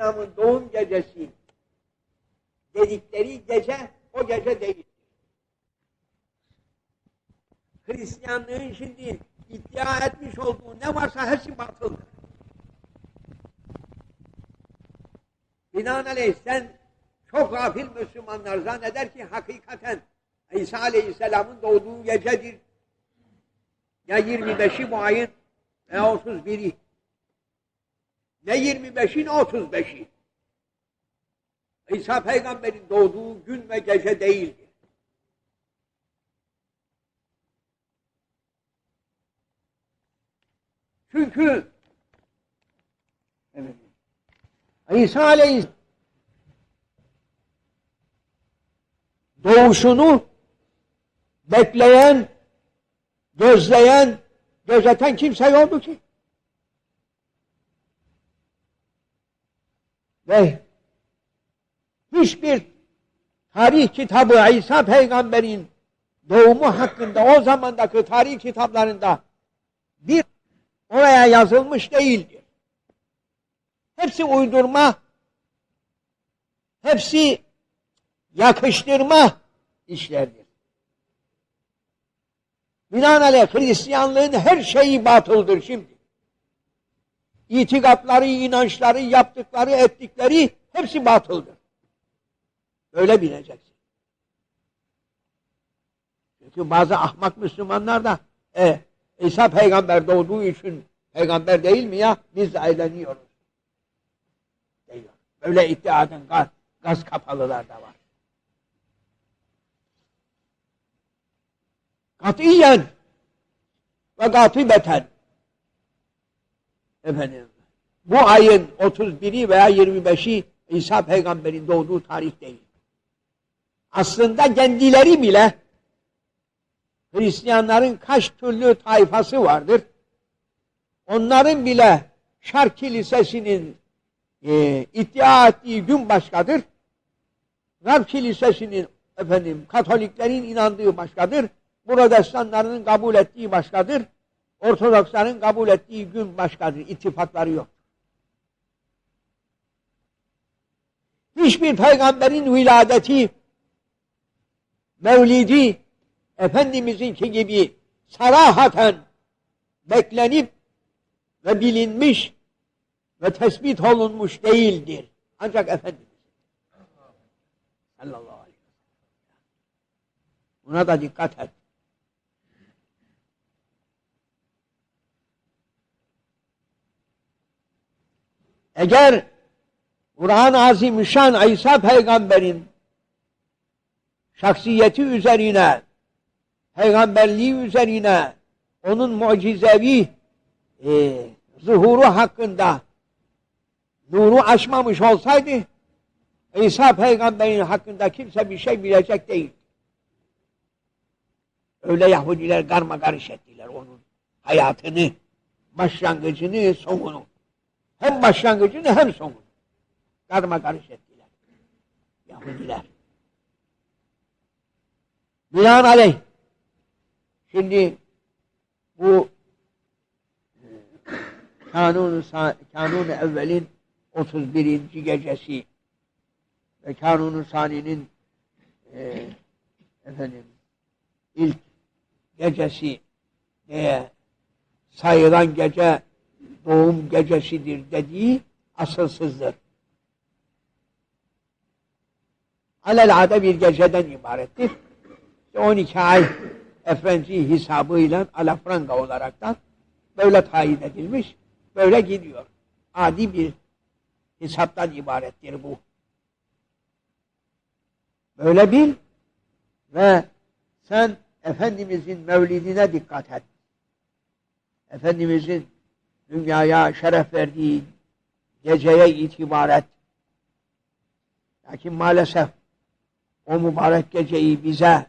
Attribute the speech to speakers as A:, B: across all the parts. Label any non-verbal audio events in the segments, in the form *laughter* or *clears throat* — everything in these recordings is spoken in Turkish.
A: Aleyhisselam'ın doğum gecesi dedikleri gece o gece değil. Hristiyanlığın şimdi iddia etmiş olduğu ne varsa hepsi batıldır. Binaenaleyh sen çok gafil Müslümanlar zanneder ki hakikaten İsa Aleyhisselam'ın doğduğu gecedir. Ya 25'i bu ayın ya 31'i. Ne 25'i ne 35'i. İsa peygamberin doğduğu gün ve gece değildir. Çünkü evet, İsa Aleyhisselam doğuşunu bekleyen, gözleyen, gözeten kimse yoktu ki. Ve hiçbir tarih kitabı İsa peygamberin doğumu hakkında o zamandaki tarih kitaplarında bir oraya yazılmış değildir. Hepsi uydurma, hepsi yakıştırma işlerdir. Binaenaleyh Hristiyanlığın her şeyi batıldır şimdi. İtikatları, inançları, yaptıkları, ettikleri hepsi batıldır. Öyle bileceksin. Çünkü bazı ahmak Müslümanlar da e, İsa peygamber doğduğu için peygamber değil mi ya? Biz eğleniyoruz. Diyor. Böyle iddia eden gaz, gaz kapalılar da var. Katiyen ve gatibeten efendim bu ayın 31'i veya 25'i İsa peygamberin doğduğu tarih değil. Aslında kendileri bile Hristiyanların kaç türlü tayfası vardır. Onların bile Şark Kilisesi'nin e, iddia ettiği gün başkadır. Rab Kilisesi'nin efendim Katoliklerin inandığı başkadır. Protestanların kabul ettiği başkadır. Ortodoksların kabul ettiği gün başkadır. İttifakları yok. Hiçbir peygamberin viladeti, mevlidi, Efendimiz'inki gibi sarahaten beklenip ve bilinmiş ve tespit olunmuş değildir. Ancak Efendimiz sallallahu aleyhi ve sellem. Buna da dikkat et. Eğer Kur'an-ı Azimüşşan İsa peygamberin şahsiyeti üzerine, peygamberliği üzerine, onun mucizevi e, zuhuru hakkında nuru açmamış olsaydı, İsa peygamberin hakkında kimse bir şey bilecek değil. Öyle Yahudiler karma karış ettiler onun hayatını, başlangıcını, sonunu. Hem başlangıcını hem sonunu. Karma karış ettiler. Yahudiler. Binaenaleyh şimdi bu kanun kanun evvelin 31. gecesi ve kanun saninin e, efendim ilk gecesi diye sayılan gece doğum gecesidir dediği asılsızdır. Alelade bir geceden ibarettir. 12 ay efenci hesabıyla alafranga olaraktan böyle tayin edilmiş, böyle gidiyor. Adi bir hesaptan ibarettir bu. Böyle bil ve sen Efendimizin mevlidine dikkat et. Efendimizin dünyaya şeref verdiği geceye itibar et. Lakin maalesef o mübarek geceyi bize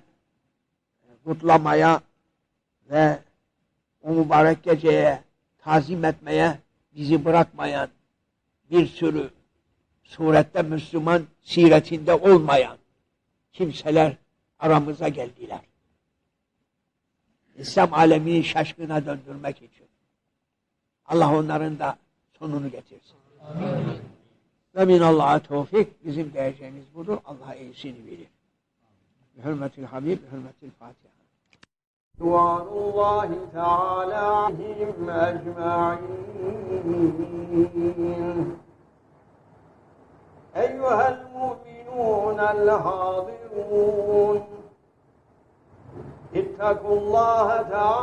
A: kutlamaya ve o mübarek geceye tazim etmeye bizi bırakmayan bir sürü surette Müslüman siretinde olmayan kimseler aramıza geldiler. İslam alemini şaşkına döndürmek için. Allah onların da sonunu getirsin. Amin. Ve minallah'a tevfik. Bizim diyeceğimiz budur. Allah iyisini bilir. Hürmetil Habib, hürmetil Fatiha.
B: رضوان الله تعالى عليهم أجمعين أيها المؤمنون الحاضرون اتقوا الله تعالى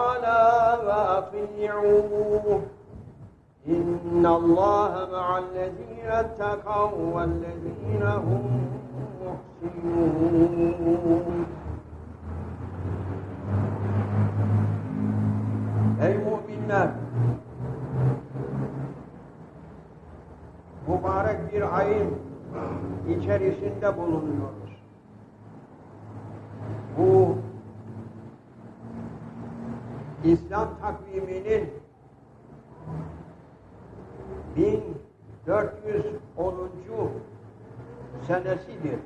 B: إن الله مع الذين اتقوا والذين هم محسنون Ey müminler! Mübarek bir ayın içerisinde bulunuyoruz. Bu İslam takviminin 1410. senesidir.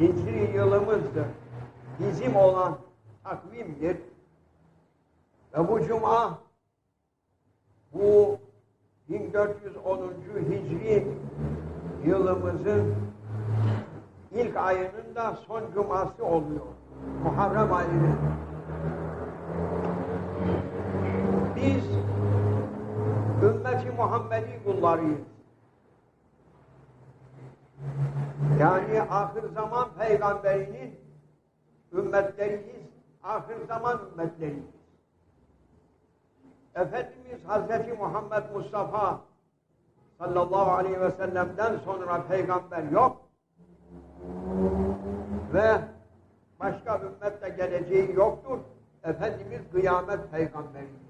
B: Hicri yılımızdır. Bizim olan takvimdir. Ve bu cuma bu 1410. Hicri yılımızın ilk ayının da son cuması oluyor. Muharrem ayının. Biz ümmeti Muhammedi kullarıyız. Yani ahir zaman peygamberinin ümmetleriyiz. Ahir zaman ümmetleriyiz. Efendimiz Hazreti Muhammed Mustafa sallallahu aleyhi ve sellem'den sonra peygamber yok. Ve başka ümmette geleceği yoktur. Efendimiz kıyamet peygamberidir.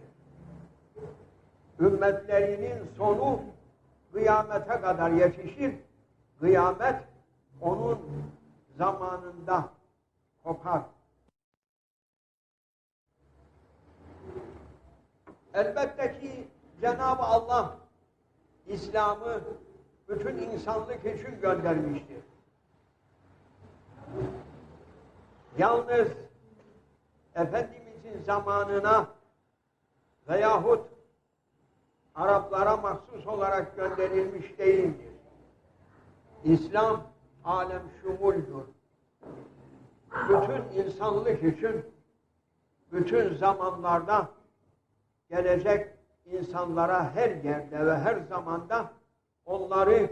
B: Ümmetlerinin sonu kıyamete kadar yetişir. Kıyamet onun zamanında kopar. Elbette ki Cenab-ı Allah İslam'ı bütün insanlık için göndermiştir. Yalnız Efendimizin zamanına veyahut Araplara mahsus olarak gönderilmiş değildir. İslam alem şumuldür. Bütün insanlık için bütün zamanlarda gelecek insanlara her yerde ve her zamanda onları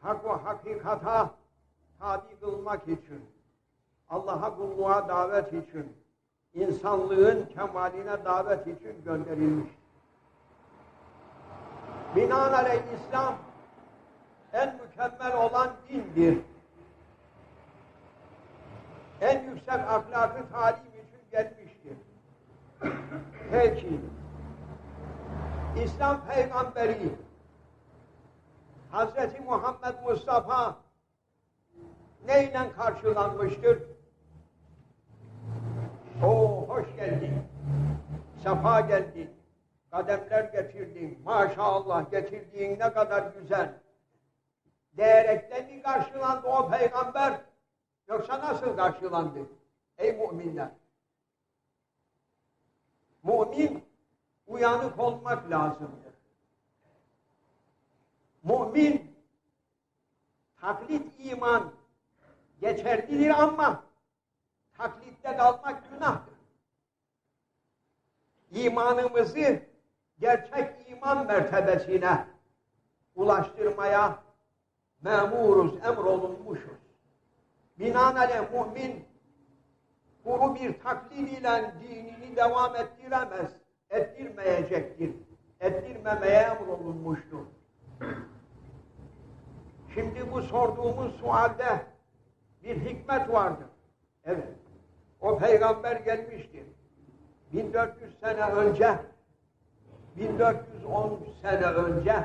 B: hak ve hakikata tabi kılmak için, Allah'a kulluğa davet için, insanlığın kemaline davet için gönderilmiş. Binaenaleyh İslam en mükemmel olan dindir. En yüksek ahlakı talim için gelmiştir. Peki, İslam peygamberi Hz. Muhammed Mustafa neyle karşılanmıştır? O hoş geldin, sefa geldin, kademler getirdin, maşallah getirdiğin ne kadar güzel. Diyerekten mi karşılandı o peygamber? Yoksa nasıl karşılandı? Ey müminler! Mümin uyanık olmak lazımdır. Mümin taklit iman geçerlidir ama taklitte kalmak günahtır. İmanımızı gerçek iman mertebesine ulaştırmaya memuruz, emrolunmuşuz. Binaenaleyh mümin kuru bir taklit ile dinini devam ettiremez ettirmeyecektir. Ettirmemeye emrolunmuştur. Şimdi bu sorduğumuz sualde bir hikmet vardır. Evet. O peygamber gelmiştir. 1400 sene önce 1410 sene önce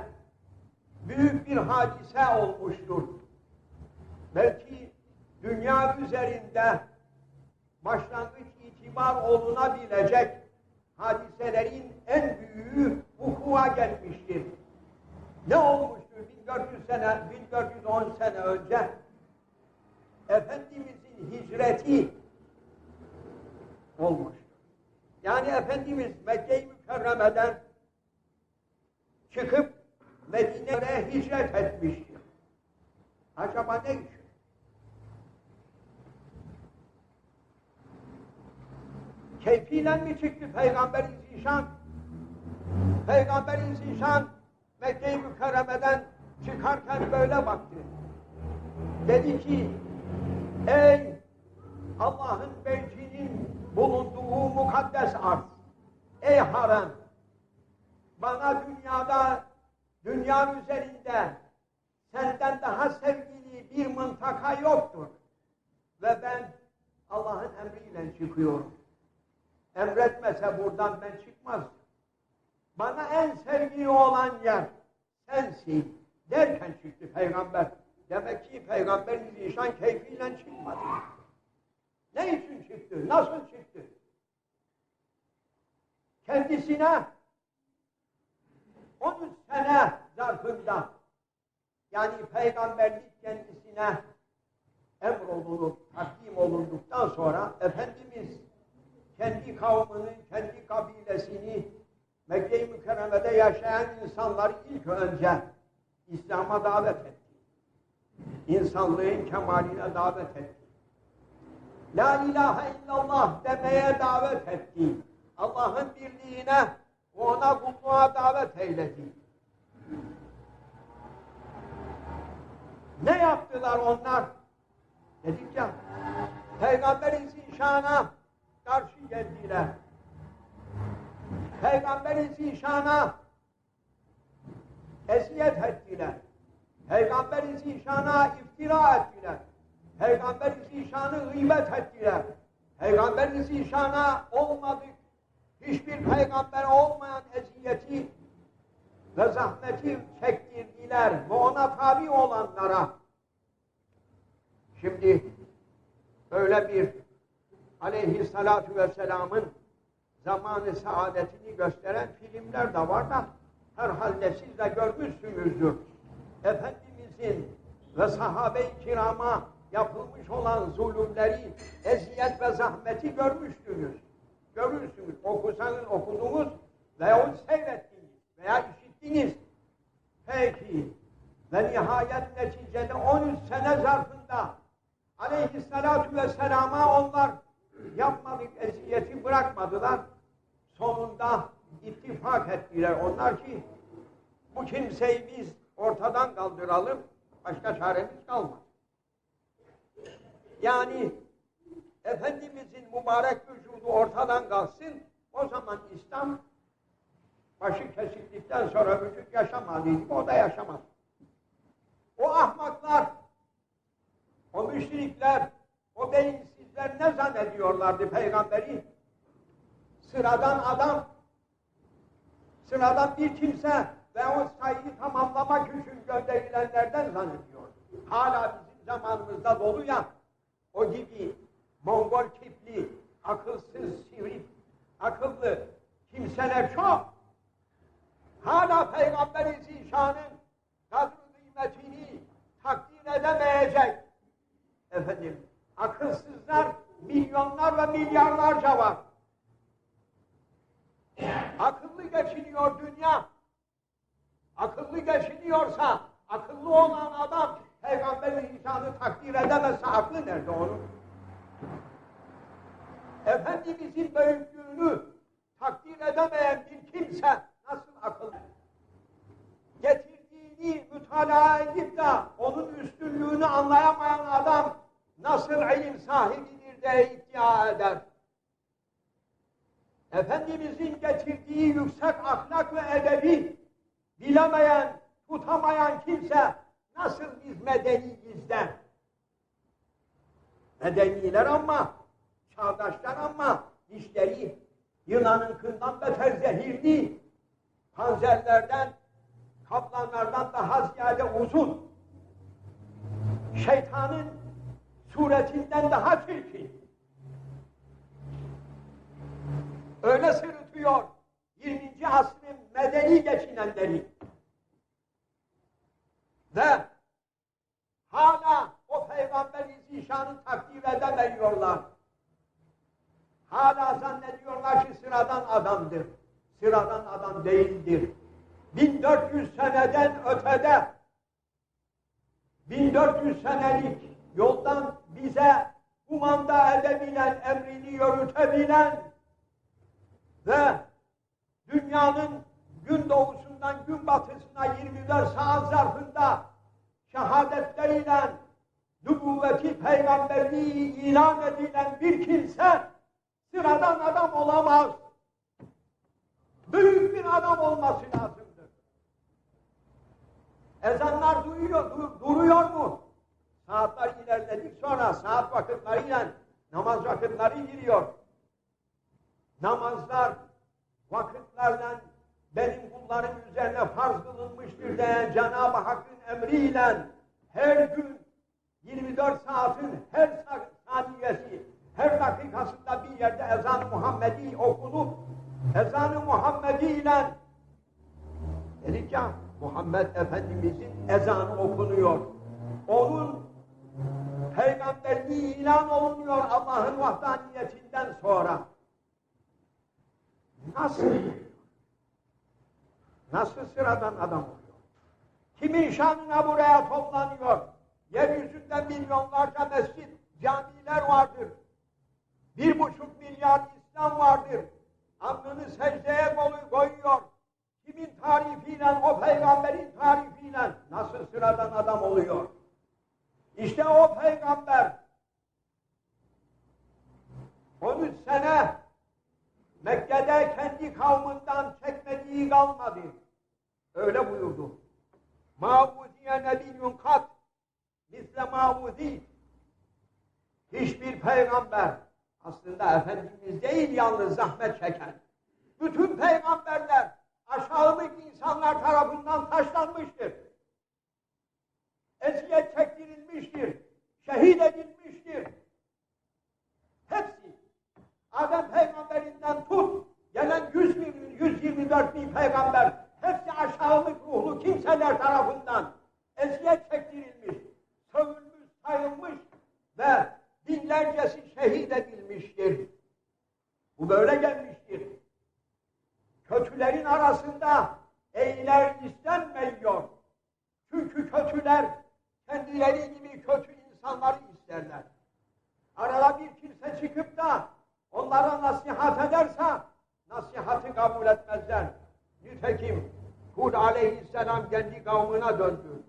B: büyük bir hadise olmuştur. Belki dünya üzerinde başlangıç itibar olunabilecek hadiselerin en büyüğü vuku'a gelmiştir. Ne olmuştur 1400 sene, 1410 sene önce? Efendimizin hicreti olmuştur. Yani Efendimiz Mekke-i Mükerreme'den çıkıp Medine'ye hicret etmiştir. Acaba ne için? Keyfiyle mi çıktı Peygamber-i Zişan? Peygamber-i Zişan Mekke-i Mükerreme'den çıkarken böyle baktı. Dedi ki, ey Allah'ın beytinin bulunduğu mukaddes arz, ey harem, bana dünyada, dünya üzerinde senden daha sevgili bir mıntaka yoktur. Ve ben Allah'ın emriyle çıkıyorum. Emretmese buradan ben çıkmazdım. Bana en sevgili olan yer sensin derken çıktı peygamber. Demek ki peygamber zişan keyfiyle çıkmadı. Ne için çıktı? Nasıl çıktı? Kendisine 13 sene zarfında yani peygamberlik kendisine emrolunup takdim olunduktan sonra Efendimiz kendi kavmini, kendi kabilesini Mekke-i Mükerreme'de yaşayan insanları ilk önce İslam'a davet etti. İnsanlığın kemaline davet etti. La ilahe illallah demeye davet etti. Allah'ın birliğine, ona kulluğa davet eyledi. Ne yaptılar onlar? Dedik ya, Peygamberin zişana karşı geldiler. Peygamberin zişana eziyet ettiler. Peygamberin zişana iftira ettiler. Peygamberin zişanı gıybet ettiler. Peygamberin zişana olmadık hiçbir peygamber olmayan eziyeti ve zahmeti çektirdiler ve ona tabi olanlara. Şimdi böyle bir aleyhissalatu vesselamın zamanı saadetini gösteren filmler de var da herhalde siz de görmüşsünüzdür. Efendimizin ve sahabe-i kirama yapılmış olan zulümleri, eziyet ve zahmeti görmüşsünüz. Görürsünüz, okusanız okudunuz veyahut seyrettiniz veya işittiniz. Peki, ve nihayet neticede 13 sene zarfında aleyhissalatu vesselama onlar yapmadık eziyeti bırakmadılar. Sonunda ittifak ettiler onlar ki bu kimseyi biz ortadan kaldıralım, başka çaremiz kalmaz. Yani Efendimizin mübarek vücudu ortadan kalksın, o zaman İslam başı kesildikten sonra vücut yaşamalıydı, o da yaşamaz. O ahmaklar, o müşrikler, o beyinsizler ne zannediyorlardı peygamberi? Sıradan adam, sıradan bir kimse ve o sayıyı tamamlamak için gönderilenlerden zannediyor. Hala bizim zamanımızda dolu ya, o gibi Mongol tipli, akılsız, sivri, akıllı kimseler çok. Hala Peygamber-i Zişan'ın kadr kıymetini takdir edemeyecek. Efendim, akılsızlar milyonlar ve milyarlarca var. Akıllı geçiniyor dünya. Akıllı geçiniyorsa, akıllı olan adam Peygamber-i İsa'nı takdir edemezse aklı nerede onun? Efendimizin büyüklüğünü takdir edemeyen bir kimse nasıl akıl? Getirdiğini mütalaa edip de onun üstünlüğünü anlayamayan adam nasıl ilim sahibidir diye iddia eder? Efendimizin getirdiği yüksek ahlak ve edebi bilemeyen, tutamayan kimse nasıl biz medeniyiz der? Medeniler ama, çağdaşlar ama dişleri Yunan'ınkından beter zehirli, panzerlerden, kaplanlardan daha ziyade uzun, şeytanın suretinden daha çirkin. Öyle sırıtıyor 20. asrın medeni geçinenleri. Ve hala o peygamberi zişanı takdir edemiyorlar. Hala zannediyorlar ki sıradan adamdır. Sıradan adam değildir. 1400 seneden ötede 1400 senelik yoldan bize kumanda edebilen, emrini yürütebilen ve dünyanın gün doğusundan gün batısına 24 saat zarfında şehadetleriyle nübüvveti peygamberliği ilan edilen bir kimse sıradan adam olamaz. Büyük bir adam olması lazımdır. Ezanlar duyuyor, du- duruyor mu? Saatler ilerledik sonra saat vakitleriyle namaz vakitleri giriyor. Namazlar vakitlerle benim kullarım üzerine farz kılınmıştır diyen Cenab-ı Hakk'ın emriyle her gün 24 saatin her sa- saniyesi, her dakikasında bir yerde ezan-ı Muhammedi okunup ezan-ı Muhammedi ile dedik ya Muhammed Efendimizin ezanı okunuyor. Onun peygamberliği ilan olunuyor Allah'ın vahdaniyetinden sonra. Nasıl? Nasıl sıradan adam oluyor? Kimin şanına buraya toplanıyor? Yeryüzünde milyonlarca mescit, camiler vardır. Bir buçuk milyar İslam vardır. Alnını secdeye koy- koyuyor. Kimin tarifiyle, o peygamberin tarifiyle nasıl sıradan adam oluyor? İşte o peygamber 13 sene Mekke'de kendi kavminden çekmediği kalmadı. Öyle buyurdu. Ma'uziye nebiyyun kat misle ma'uzi hiçbir peygamber aslında Efendimiz değil yalnız zahmet çeken. Bütün peygamberler aşağılık insanlar tarafından taşlanmıştır. Eziyet çektirilmiştir. Şehit edilmiştir. Hepsi Adem peygamberinden tut, gelen 100 bin, 124 bin peygamber, hepsi aşağılık ruhlu kimseler tarafından eziyet çektirilmiş, sövülmüş, sayılmış ve binlercesi şehit edilmiştir. Bu böyle gelmiştir. Kötülerin arasında iyiler istenmiyor. Çünkü kötüler kendileri gibi kötü insanları isterler. Arada bir kimse çıkıp da onlara nasihat ederse nasihatı kabul etmezler. Nitekim Hud aleyhisselam kendi kavmine döndü.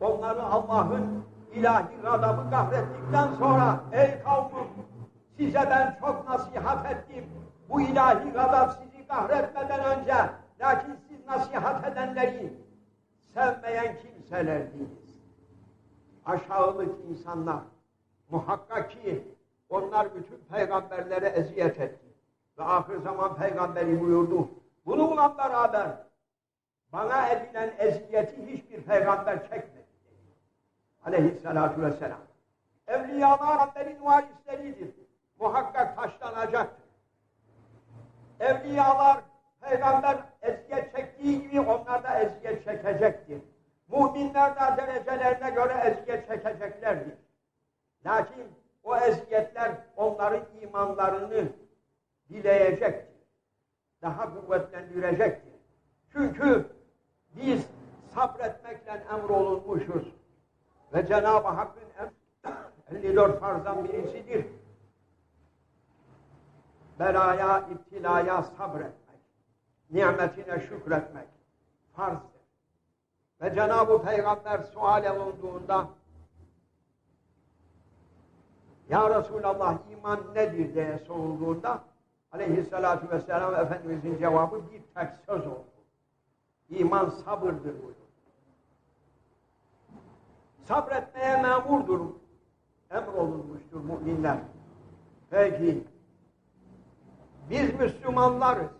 B: Onları Allah'ın ilahi gadabı kahrettikten sonra ey kavmim size ben çok nasihat ettim. Bu ilahi gadab sizi kahretmeden önce lakin siz nasihat edenleri sevmeyen kimselerdiniz. Aşağılık insanlar. Muhakkak ki onlar bütün peygamberlere eziyet etti. Ve ahir zaman peygamberi buyurdu. Bununla beraber bana edilen eziyeti hiçbir peygamber çekmedi. Aleyhissalatu vesselam. Evliyalar Rabberin varisleridir. Muhakkak taşlanacaktır. Evliyalar peygamber eziyet çektiği gibi onlar da eziyet çekecektir. Müminler de derecelerine göre eziyet çekeceklerdir. Lakin o eziyetler onların imanlarını dileyecektir. Daha kuvvetlendirecektir. Çünkü biz sabretmekle emrolunmuşuz. Ve Cenab-ı Hakk'ın em- 54 *clears throat* farzdan birisidir. Belaya, iptilaya sabretmek. Nimetine şükretmek. Farzdır. Ve Cenab-ı Peygamber sual olunduğunda Ya Resulallah iman nedir diye sorulduğunda aleyhissalatu vesselam Efendimizin cevabı bir tek söz oldu. İman sabırdır buyurdu. Sabretmeye memurdur. Emrolunmuştur müminler. Peki biz Müslümanlarız.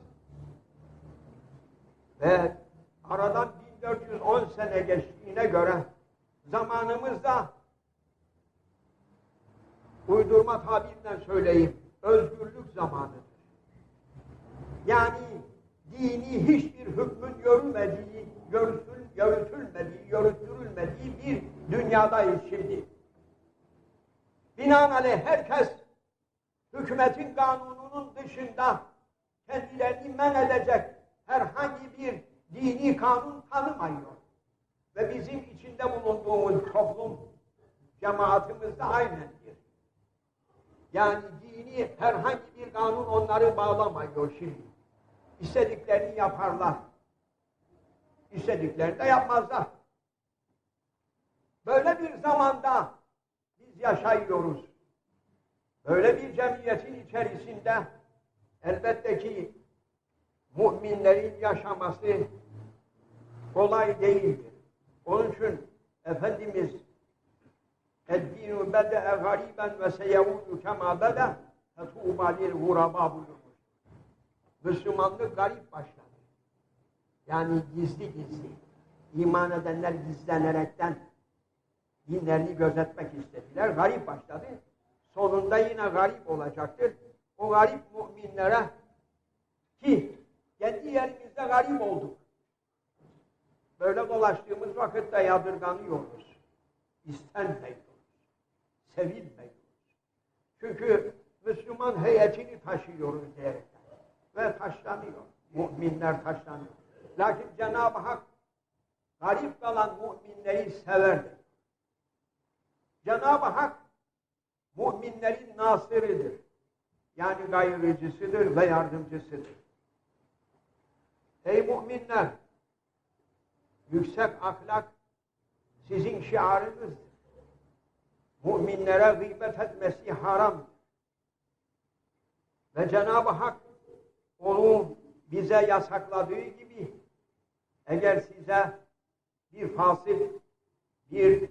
B: Ve aradan 1410 sene geçtiğine göre zamanımızda uydurma tabirle söyleyeyim, özgürlük zamanıdır. Yani dini hiçbir hükmün yürümediği, yürütül, yürütülmediği, yürütülmediği bir dünyadayız şimdi. Binaenaleyh herkes hükümetin kanununun dışında kendilerini men edecek herhangi bir dini kanun tanımıyor. Ve bizim içinde bulunduğumuz toplum, cemaatimiz de aynendir. Yani dini herhangi bir kanun onları bağlamıyor şimdi. İstediklerini yaparlar. İstediklerini de yapmazlar. Böyle bir zamanda biz yaşayıyoruz. Böyle bir cemiyetin içerisinde elbette ki müminlerin yaşaması kolay değildir. Onun için Efendimiz اَدْدِينُ بَدَأَ غَرِيبًا وَسَيَعُودُ كَمَا بَدَأَ فَتُوبَ لِلْغُرَبَى buyurmuş. Müslümanlık garip başladı. Yani gizli gizli. İman edenler gizlenerekten dinlerini gözetmek istediler. Garip başladı. Sonunda yine garip olacaktır. O garip müminlere ki kendi yerimizde garip olduk. Böyle dolaştığımız vakitte yadırganıyoruz. İstenmiyoruz. Sevilmiyoruz. Çünkü Müslüman heyetini taşıyoruz diyerekten. Ve taşlanıyor. Müminler taşlanıyor. Lakin Cenab-ı Hak garip kalan müminleri severdir. Cenab-ı Hak müminlerin nasırıdır. Yani gayrıcısıdır ve yardımcısıdır. Ey müminler! Yüksek ahlak sizin şiarınızdır. Müminlere gıybet etmesi haram. Ve Cenab-ı Hak onu bize yasakladığı gibi eğer size bir fasıl, bir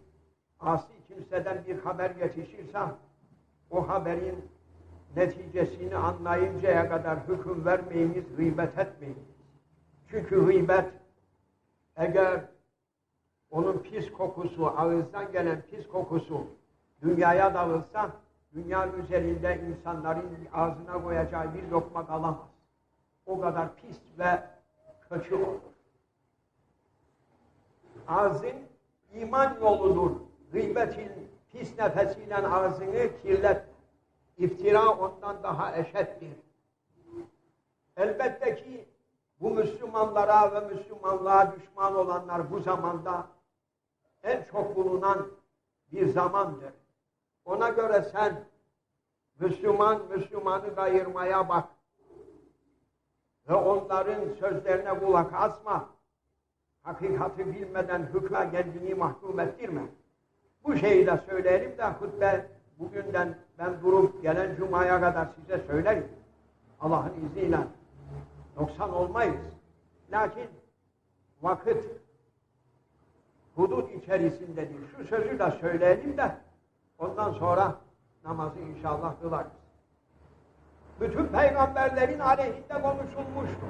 B: asi kimseden bir haber yetişirse o haberin neticesini anlayıncaya kadar hüküm vermeyiniz, gıybet etmeyiniz. Çünkü gıybet eğer onun pis kokusu, ağızdan gelen pis kokusu dünyaya dağılsa, dünya üzerinde insanların ağzına koyacağı bir lokma kalamaz. O kadar pis ve kötü olur. Ağzın iman yoludur. Gıybetin pis nefesiyle ağzını kirlet. İftira ondan daha eşittir. Elbette ki bu Müslümanlara ve Müslümanlığa düşman olanlar bu zamanda en çok bulunan bir zamandır. Ona göre sen Müslüman Müslümanı kayırmaya bak. Ve onların sözlerine kulak asma. Hakikati bilmeden hükme kendini mahkum ettirme. Bu şeyi de söyleyelim de hutbe bugünden ben durup gelen cumaya kadar size söylerim. Allah'ın izniyle 90 olmayız. Lakin vakit hudut içerisindedir. Şu sözü de söyleyelim de ondan sonra namazı inşallah kılarız. Bütün peygamberlerin aleyhinde konuşulmuştur.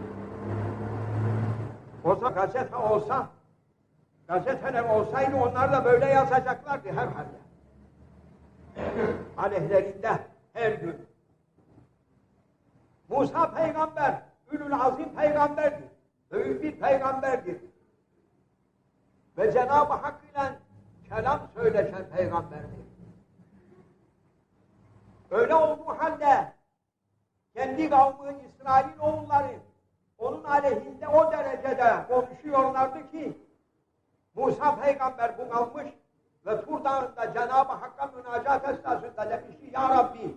B: Olsa gazete olsa, gazeteler olsaydı onlar da böyle yazacaklardı herhalde. Aleyhlerinde her gün. Musa peygamber, Ülül Azim peygamberdir. Büyük bir peygamberdir. Ve Cenab-ı Hak ile kelam söyleşen peygamberdir. Öyle olduğu halde kendi kavmi İsrail oğulları onun aleyhinde o derecede konuşuyorlardı ki Musa peygamber bunalmış ve Tur Dağı'nda Cenab-ı Hakk'a münacat esnasında demiş ki Ya Rabbi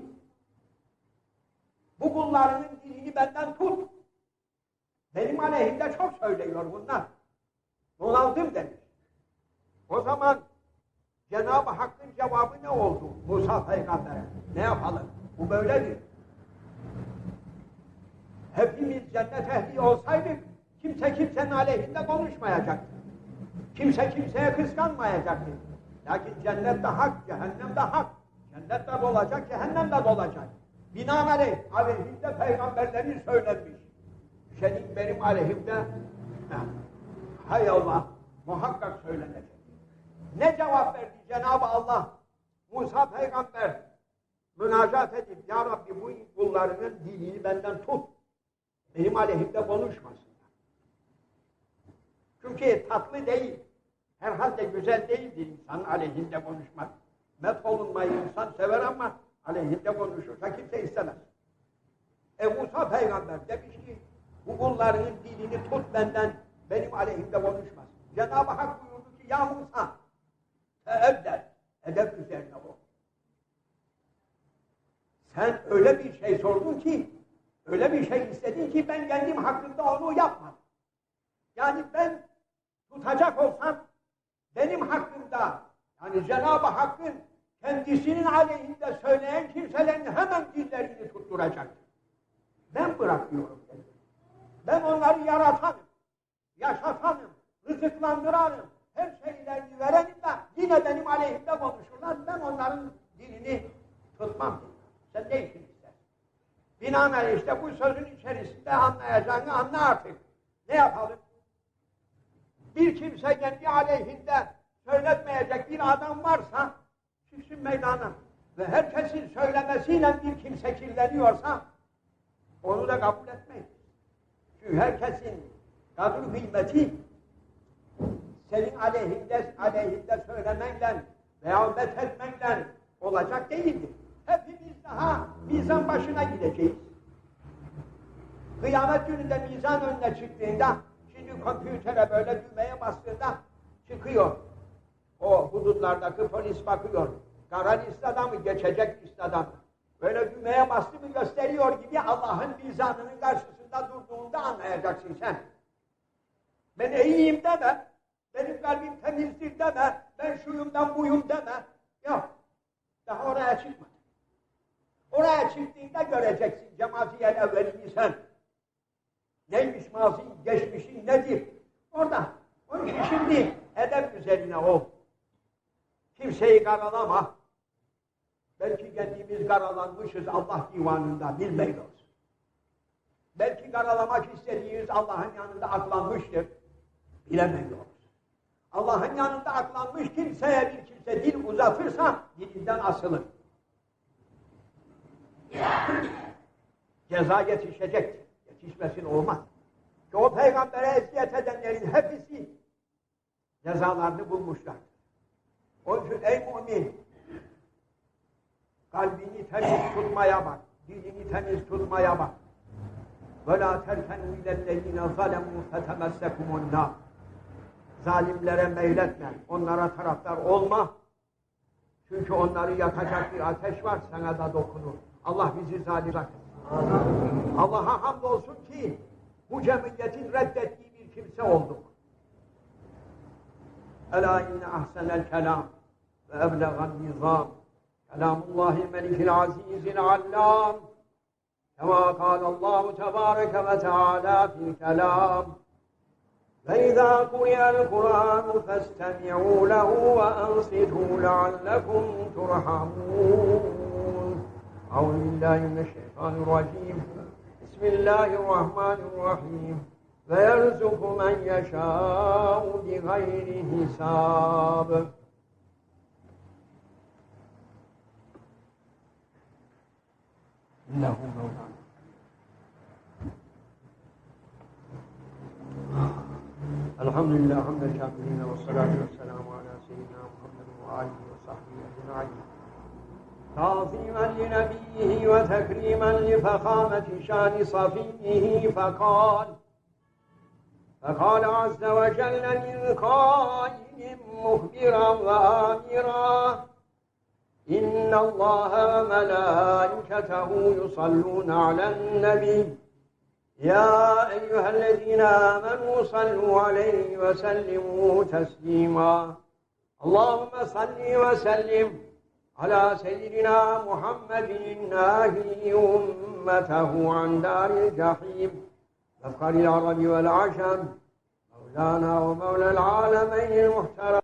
B: bu kullarının dilini benden tut. Benim aleyhimde çok söylüyor bunlar. Donaldım demiş. O zaman Cenab-ı Hakk'ın cevabı ne oldu Musa peygambere? Ne yapalım? Bu böyledir. Hepimiz cennet ehli olsaydık kimse kimsenin aleyhinde konuşmayacaktı. Kimse kimseye kıskanmayacaktı. Lakin cennette hak, cehennemde hak. Cennette dolacak, cehennemde dolacak. Binaenaleyh aleyhinde peygamberlerin söylenmiş. Senin benim aleyhimde hay Allah muhakkak söylenecek. Ne cevap verdi Cenab-ı Allah? Musa peygamber münacat edip Ya Rabbi bu kullarının dilini benden tut. Benim aleyhimde konuşmasınlar. Çünkü tatlı değil. Herhalde güzel değildir insanın aleyhinde konuşmak. Met olunmayı insan sever ama aleyhinde konuşursa kimse istemez. E Musa peygamber demiş ki bu kullarının dilini tut benden benim aleyhimde konuşmasın. Cenab-ı Hak buyurdu ki ya Musa teedder, edep üzerine ol. Sen öyle bir şey sordun ki, öyle bir şey istedin ki ben kendim hakkında onu yapmadım. Yani ben tutacak olsam benim hakkımda yani Cenab-ı Hakk'ın kendisinin aleyhinde söyleyen kimselerin hemen dillerini tutturacaktır. Ben bırakıyorum. Ben onları yaratanım, yaşatanım, rızıklandıranım, her şeylerini verenim de yine benim aleyhimde konuşurlar. Ben onların dilini tutmam. Sen ne işin? Binaenaleyh işte bu sözün içerisinde anlayacağını anla artık. Ne yapalım? Bir kimse kendi aleyhinde söyletmeyecek bir adam varsa çıksın meydana. Ve herkesin söylemesiyle bir kimse kirleniyorsa onu da kabul etmeyin. Çünkü herkesin kadr kıymeti senin aleyhinde, aleyhinde söylemenle veya methetmenle olacak değildir. Hepimiz daha mizan başına gideceğiz. Kıyamet gününde mizan önüne çıktığında, şimdi kompütere böyle düğmeye bastığında çıkıyor. O hudutlardaki polis bakıyor. Kara listada mı, geçecek listada mı? Böyle düğmeye bastı mı gösteriyor gibi Allah'ın mizanının karşısında durduğunda anlayacaksın sen. Ben iyiyim deme, benim kalbim temizdir deme, ben şuyum ben buyum deme. Yok, daha oraya çıkma. Oraya çıktığında göreceksin cemaatiyel evvelini sen. Neymiş mazi, geçmişin nedir? Orada. Onun için şimdi edep üzerine ol. Kimseyi karalama. Belki kendimiz karalanmışız Allah divanında bilmeyiz. Belki karalamak istediğiniz Allah'ın yanında aklanmıştır. Bilemeyiz. Allah'ın yanında aklanmış kimseye bir kimse dil uzatırsa dilinden asılır. Ceza yetişecektir. Yetişmesin olmaz. Ki o peygambere eziyet edenlerin hepsi cezalarını bulmuşlar. Onun için ey mümin kalbini temiz tutmaya bak, dilini temiz tutmaya bak. وَلَا تَرْكَنُوا اِلَى الَّذ۪ينَ ظَلَمُوا فَتَمَسَّكُمُ النَّارِ Zalimlere meyletme, onlara taraftar olma. Çünkü onları yakacak bir ateş var, sana da dokunur. Allah bizi zalim Allah'a hamdolsun ki bu cemiyetin reddettiği bir kimse olduk. Ela inne ahsenel kelam ve eblegan nizam kelamullahi melikil azizil allam كما قال الله تبارك وتعالى في الكلام فإذا قرئ القرآن فاستمعوا له وأنصتوا لعلكم ترحمون أعوذ بالله من الشيطان الرجيم. بسم الله الرحمن الرحيم. ويرزق من يشاء بغير حساب. إنه مولانا. الحمد لله حمد الشاكرين والصلاة والسلام على سيدنا محمد وآله وصحبه أجمعين. تعظيما لنبيه وتكريما لفخامة شان صفيه فقال فقال عز وجل من قائل مخبرا وآمرا إن الله وملائكته يصلون على النبي يا أيها الذين آمنوا صلوا عليه وسلموا تسليما اللهم صل وسلم على سيدنا محمد الناهي أمته عن دار الجحيم. مفخر العرب والعجم مولانا ومولى العالمين المحترم.